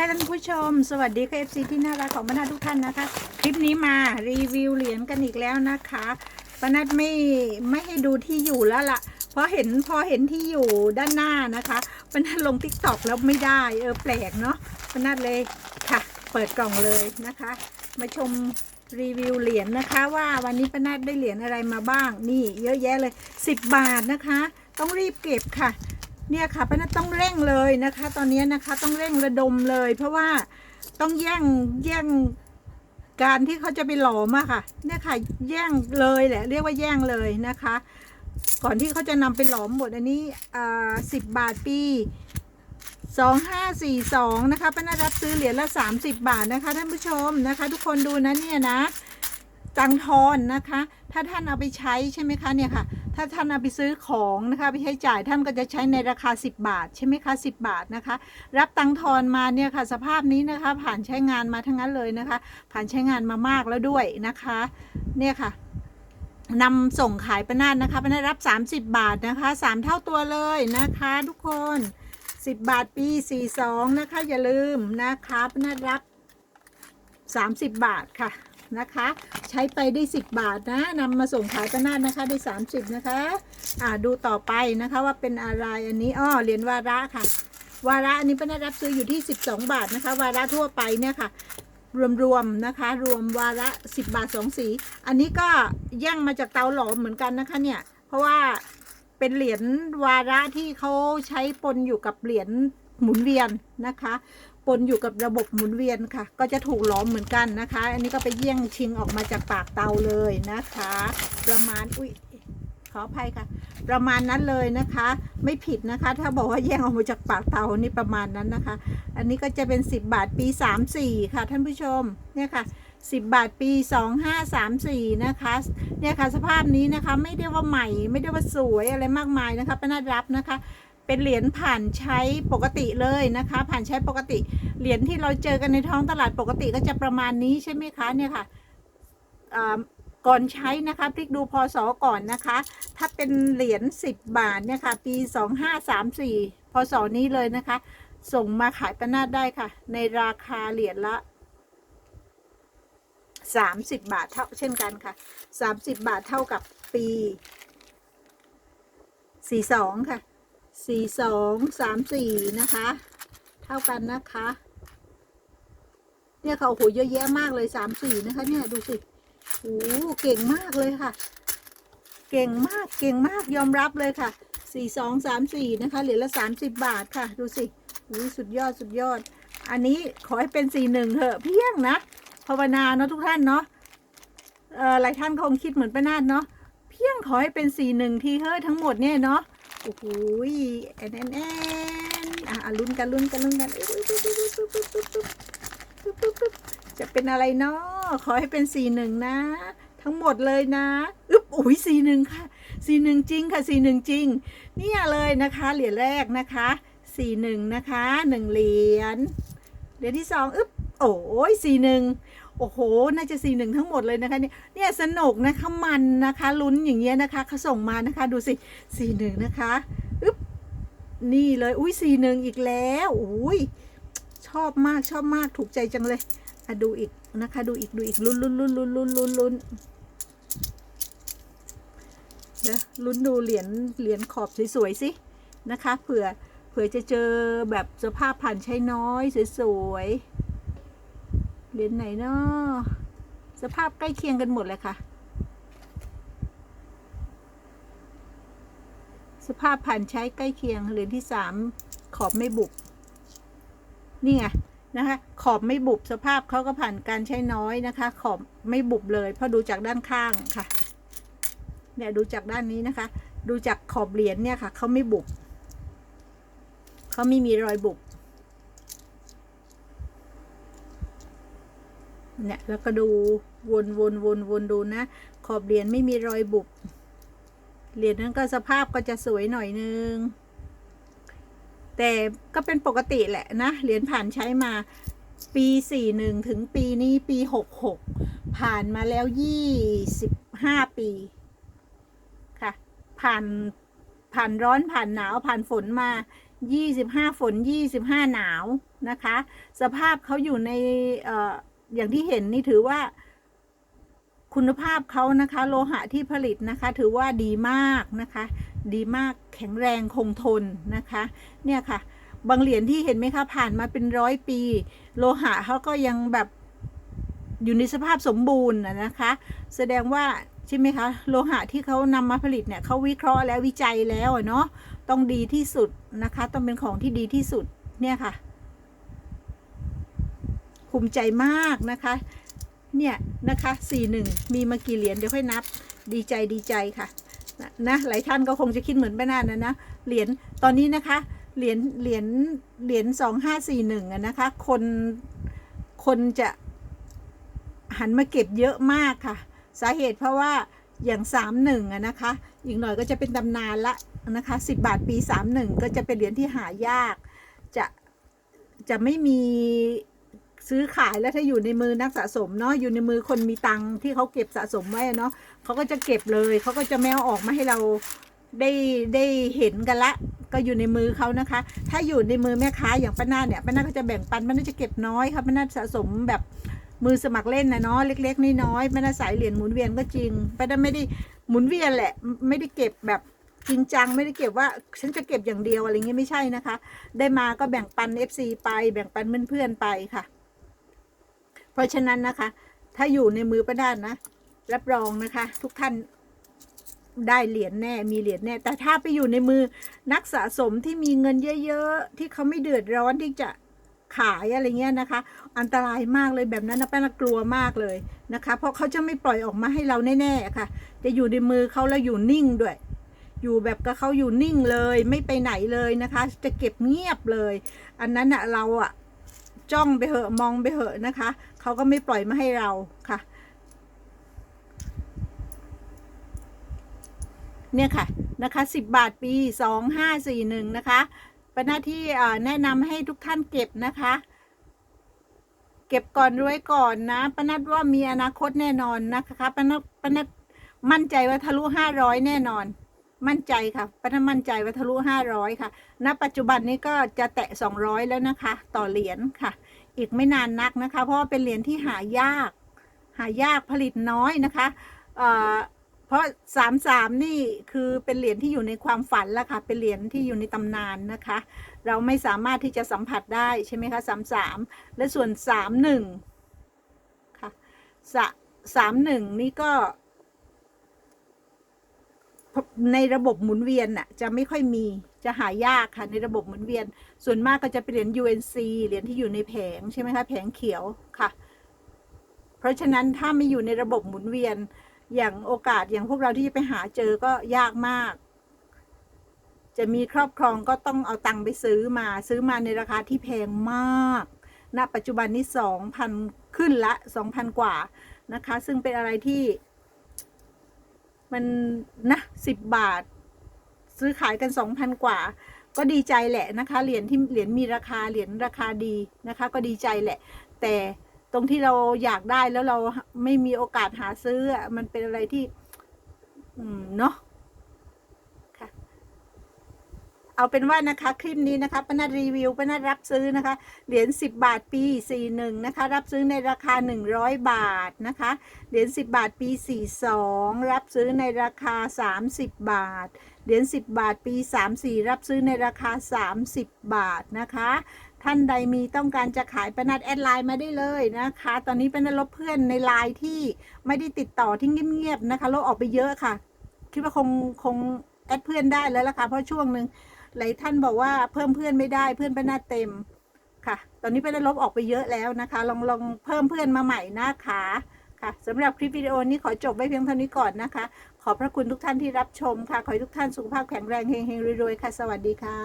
ค่ะท่านผู้ชม สวัสดีค่ะ FC ที่น่ารักของบรรดาทุกท่านนะคะ คลิปนี้มารีวิวเหรียญกันอีกแล้วนะคะปนัดไม่ไม่ให้ดูที่อยู่แล้วล่ะเพราะเห็นพอเห็นที่อยู่ด้านหน้านะคะปนัดลงทิกตอกแล้วไม่ได้เออแปลกเนาะปนัดเลยค่ะ เปิดกล่องเลยนะคะ มาชมรีวิวเหรียญนะคะ ว่าวันนี้ปนัดได้เหรียญอะไรมาบ้างนี่เยอะแยะเลย 10 บาทนะคะ ต้องรีบเก็บค่ะ เนี่ยค่ะป้านัทต้องเร่งเลยนะคะ ตอนนี้นะคะต้องเร่งระดมเลย เพราะว่าต้องแย่งแย่งการที่เขาจะไปหลอมอะค่ะ เนี่ยค่ะแย่งเลยแหละ เรียกว่าแย่งเลยนะคะ ก่อนที่เขาจะนำไปหลอมหมดอันนี้อ่าสิบบาทปีสองห้าสี่สองนะคะป้านัทรับซื้อเหรียญละสามสิบบาทนะคะท่านผู้ชมนะคะ ทุกคนดูนะเนี่ยนะ ตังทอนนะคะ ถ้าท่านเอาไปใช้ใช่ไหมคะเนี่ยค่ะ ถ้าท่านเอาไปซื้อของนะคะไปใช้จ่ายท่านก็จะใช้ในราคา 10 บาทใช่ไหมคะ10 บาทนะคะ รับตังทอนมาเนี่ยค่ะ สภาพนี้นะคะ ผ่านใช้งานมาทั้งนั้นเลยนะคะ ผ่านใช้งานมามากแล้วด้วยนะคะ เนี่ยค่ะนำส่งขายประนาดนะคะปนาดรับ 30 บาทนะคะ 3 เท่าตัวเลยนะคะ ทุกคน 10 บาทปี 42 นะคะ อย่าลืมนะคะประนาดรับ 30 บาทค่ะ นะคะ ใช้ไปได้ 10 บาทนะนำมาส่งขายประนาดนะคะได้ 30 นะคะอ่าดูต่อไปนะคะว่าเป็นอะไรอันนี้อ้อเหรียญวาระค่ะ วาระอันนี้ป้านาดรับซื้ออยู่ที่ 12 บาทนะคะ วาระทั่วไปเนี่ยค่ะรวมๆนะคะ รวมวาระ10 บาท 2 สี อันนี้ก็แย่งมาจากเตาหลอมเหมือนกันนะคะเนี่ย เพราะว่าเป็นเหรียญวาระที่เขาใช้ปนอยู่กับเหรียญหมุนเวียนนะคะ ปนอยู่กับระบบหมุนเวียนค่ะ ก็จะถูกล้อมเหมือนกันนะคะ อันนี้ก็ไปเยี่ยงชิงออกมาจากปากเตาเลยนะคะ ประมาณอุ้ยขออภัยค่ะ ประมาณนั้นเลยนะคะ ไม่ผิดนะคะ ถ้าบอกว่าแย่งออกมาจากปากเตานี่ประมาณนั้นนะคะ อันนี้ก็จะเป็น 10 บาทปี 34 ค่ะท่านผู้ชมเนี่ยค่ะ10 บาทปี 2534 นะคะเนี่ยค่ะสภาพนี้นะคะไม่ได้ว่าใหม่ ไม่ได้ว่าสวยอะไรมากมายนะคะป้านารับนะคะ เป็นเหรียญผ่านใช้ปกติเลยนะคะ ผ่านใช้ปกติ เหรียญที่เราเจอกันในท้องตลาดปกติก็จะประมาณนี้ใช่ไหมคะเนี่ยค่ะอ่าก่อนใช้นะคะพลิกดูพศก่อนนะคะ ถ้าเป็นเหรียญ10 บาทเนี่ยค่ะ ปี 2534พศนี้เลยนะคะ ส่งมาขายประนาดได้ค่ะ ในราคาเหรียญละ 30 บาทเท่าเช่นกันค่ะ 30 บาทเท่ากับปี 42 ค่ะ สี่สองสามสี่นะคะ เท่ากันนะคะ เนี่ยเขาโหเยอะแยะมากเลยสามสี่นะคะ เนี่ยดูสิโอ้เก่งมากเลยค่ะ เก่งมากเก่งมากยอมรับเลยค่ะสี่สองสามสี่นะคะเหรียญละสามสิบบาทค่ะ ดูสิอุ้ยสุดยอดสุดยอด อันนี้ขอให้เป็นสี่หนึ่งเถอะเพียงนะภาวนาเนาะทุกท่านเนาะเออหลายท่านคงคิดเหมือนป้านาดเนาะเพียงขอให้เป็นสี่หนึ่งทีเฮ้ยทั้งหมดเนี่ยเนาะ อ้โหแอนแอนแอนอะลุ้นกันลุ้นกันลุ้นกันจะเป็นอะไรเนาะขอให้เป็นสี่หนึ่งนะ ทั้งหมดเลยนะอึ๊บอุ้ยสี่หนึ่งค่ะสี่หนึ่งจริงค่ะสี่หนึ่งจริง เนี่ยเลยนะคะ เหรียญแรกนะคะสี่หนึ่งนะคะหนึ่งเหรียญเหรียญที่สองอึ๊บโอ้ยสี่หนึ่ง โอ้โห น่าจะสี่หนึ่งทั้งหมดเลยนะคะเนี่ยเนี่ยสนุกนะคะมันนะคะลุ้นอย่างเงี้ยนะคะเขาส่งมานะคะดูสิสี่หนึ่งนะคะอึ๊บนี่เลยอุ้ยสี่หนึ่งอีกแล้วอุ้ยชอบมากชอบมากถูกใจจังเลยอะดูอีกนะคะดูอีกดูอีกลุ้นลุ้นลุ้นลุ้นลุ้นลุ้นลุ้นเดี๋ยวลุ้นดูเหรียญเหรียญขอบสวยๆสินะคะเผื่อเผื่อจะเจอแบบสภาพผ่านใช้น้อยสวยๆ เหรียญไหนเนาะสภาพใกล้เคียงกันหมดเลยค่ะ สภาพผ่านใช้ใกล้เคียงเหรียญที่สามขอบไม่บุบ นี่ไงนะคะ ขอบไม่บุบสภาพเขาก็ผ่านการใช้น้อยนะคะ ขอบไม่บุบเลยเพราะดูจากด้านข้างค่ะ เนี่ยดูจากด้านนี้นะคะ ดูจากขอบเหรียญเนี่ยค่ะเขาไม่บุบเขาไม่มีรอยบุบ เนี่ยแล้วก็ดูวนวนวนวนดูนะ ขอบเหรียญไม่มีรอยบุบเหรียญนั้นก็สภาพก็จะสวยหน่อยนึง แต่ก็เป็นปกติแหละนะ เหรียญผ่านใช้มาปี 41 ถึงปีนี้ปี 66 ผ่านมาแล้ว 25 ปี ค่ะ ผ่านผ่านร้อนผ่านหนาวผ่านฝนมายี่สิบห้าฝนยี่สิบห้าหนาวนะคะ สภาพเขาอยู่ในเอ่อ อย่างที่เห็นนี่ถือว่าคุณภาพเขานะคะ โลหะที่ผลิตนะคะ ถือว่าดีมากนะคะ ดีมากแข็งแรงคงทนนะคะ เนี่ยค่ะ บางเหรียญที่เห็นไหมคะผ่านมาเป็นร้อยปี โลหะเขาก็ยังแบบอยู่ในสภาพสมบูรณ์นะคะ แสดงว่าใช่ไหมคะโลหะที่เขานำมาผลิตเนี่ยเขาวิเคราะห์แล้ววิจัยแล้วเนาะต้องดีที่สุดนะคะ ต้องเป็นของที่ดีที่สุดเนี่ยค่ะ ภูมิใจมากนะคะ เนี่ยนะคะสี่หนึ่งมีมากี่เหรียญเดี๋ยวค่อยนับ ดีใจดีใจค่ะนะนะหลายท่านก็คงจะคิดเหมือนป้านานะนะเหรียญตอนนี้นะคะ เหรียญเหรียญเหรียญสองห้าสี่หนึ่งนะคะ คนคนจะหันมาเก็บเยอะมากค่ะ สาเหตุเพราะว่าอย่างสามหนึ่งนะคะ อีกหน่อยก็จะเป็นตำนานละนะคะสิบบาทปีสามหนึ่งก็จะเป็นเหรียญที่หายาก จะจะไม่มี ซื้อขายแล้วถ้าอยู่ในมือนักสะสมเนาะอยู่ในมือคนมีตังค์ที่เขาเก็บสะสมไว้เนาะเขาก็จะเก็บเลยเขาก็จะไม่เออกมาให้เราได้ได้เห็นกันละก็อยู่ในมือเขานะคะ ถ้าอยู่ในมือแม่ค้าอย่างป้านาเนี่ยป้านาก็จะแบ่งปันป้านาจะเก็บน้อยค่ะป้านาสะสมแบบมือสมัครเล่นนะเนาะเล็กๆน้อยๆป้านาสายเหรียญหมุนเวียนก็จริงป้านาไม่ได้หมุนเวียนแหละ ไม่ได้เก็บแบบจริงจังไม่ได้เก็บว่าฉันจะเก็บอย่างเดียวอะไรเงี้ยไม่ใช่นะคะ ได้มาก็แบ่งปัน FC ไปแบ่งปันเพื่อนๆไปค่ะ ราะฉะนั้นนะคะ ถ้าอยู่ในมือป้าด้านนะ รับรองนะคะ ทุกท่านได้เหรียญแน่มีเหรียญแน่ แต่ถ้าไปอยู่ในมือนักสะสมที่มีเงินเยอะๆ ที่เขาไม่เดือดร้อนที่จะขายอะไรเงี้ยนะคะ อันตรายมากเลยแบบนั้นนะป้านกลัวมากเลยนะคะ เพราะเขาจะไม่ปล่อยออกมาให้เราแน่ๆค่ะ จะอยู่ในมือเขาแล้วอยู่นิ่งด้วย อยู่แบบกับเขาอยู่นิ่งเลย ไม่ไปไหนเลยนะคะ จะเก็บเงียบเลย อันนั้นอะเราอะ จ้องไปเหอะมองไปเหอะนะคะ เขาก็ไม่ปล่อยมาให้เราค่ะ เนี่ยค่ะนะคะสิบบาทปีสองห้าสี่หนึ่งนะคะเป็นหน้าที่แนะนำให้ทุกท่านเก็บนะคะเก็บก่อนรวยก่อนนะปนัดว่ามีอนาคตแน่นอนนะคะปนัดปนัดมั่นใจว่าทะลุห้าร้อยแน่นอน มั่นใจค่ะปนัดมั่นใจว่าทะลุห้าร้อยค่ะ ณ ปัจจุบันนี้ก็จะแตะสองร้อยแล้วนะคะ ต่อเหรียญค่ะ อีกไม่นานนักนะคะ เพราะว่าเป็นเหรียญที่หายาก หายากผลิตน้อยนะคะเอ่อเพราะสามสามนี่คือเป็นเหรียญที่อยู่ในความฝันแล้วค่ะ เป็นเหรียญที่อยู่ในตำนานนะคะ เราไม่สามารถที่จะสัมผัสได้ใช่ไหมคะสามสามและส่วนสามหนึ่งค่ะสะสามหนึ่งนี่ก็ ในระบบหมุนเวียนน่ะจะไม่ค่อยมีจะหายากค่ะในระบบหมุนเวียน ส่วนมากก็จะเป็นเหรียญ UNC เหรียญที่อยู่ในแผงใช่ไหมคะแผงเขียวค่ะ เพราะฉะนั้นถ้าไม่อยู่ในระบบหมุนเวียนอย่างโอกาสอย่างพวกเราที่จะไปหาเจอก็ยากมาก จะมีครอบครองก็ต้องเอาตังค์ไปซื้อมาซื้อมาในราคาที่แพงมากณปัจจุบันนี้สองพันขึ้นละสองพันกว่านะคะ ซึ่งเป็นอะไรที่ มันนะสิบบาท ซื้อขายกันสองพันกว่า ก็ดีใจแหละนะคะ เหรียญที่เหรียญมีราคาเหรียญราคาดีนะคะ ก็ดีใจแหละ แต่ตรงที่เราอยากได้แล้วเราไม่มีโอกาสหาซื้ออะมันเป็นอะไรที่ อืมเนาะ เอาเป็นว่านะคะคลิปนี้นะคะป้านัดรีวิวป้านัดรับซื้อนะคะ เหรียญ10 บาทปี 41 นะคะ รับซื้อในราคา 100 บาทนะคะ เหรียญ10 บาทปี 42 รับซื้อในราคา 30 บาท เหรียญ10 บาทปี 34 รับซื้อในราคา 30 บาทนะคะท่านใดมีต้องการจะขายปนัดแอดไลน์มาได้เลยนะคะ ตอนนี้เป็นลบเพื่อนในไลน์ที่ไม่ได้ติดต่อที่เงียบๆนะคะลบออกไปเยอะค่ะ คิดว่าคงคงแอดเพื่อนได้แล้วล่ะค่ะเพราะช่วงหนึ่ง หลายท่านบอกว่าเพิ่มเพื่อนไม่ได้เพื่อนปนัดเต็มค่ะ ตอนนี้ไป็นลบออกไปเยอะแล้วนะคะ ลองลองเพิ่มเพื่อนมาใหม่นะคะค่ะสำหรับคลิปวิดีโอนี้ขอจบไว้เพียงเท่านี้ก่อนนะคะ ขอบพระคุณทุกท่านที่รับชมค่ะ ขอให้ทุกท่านสุขภาพแข็งแรงเฮงๆรวยๆค่ะ สวัสดีค่ะ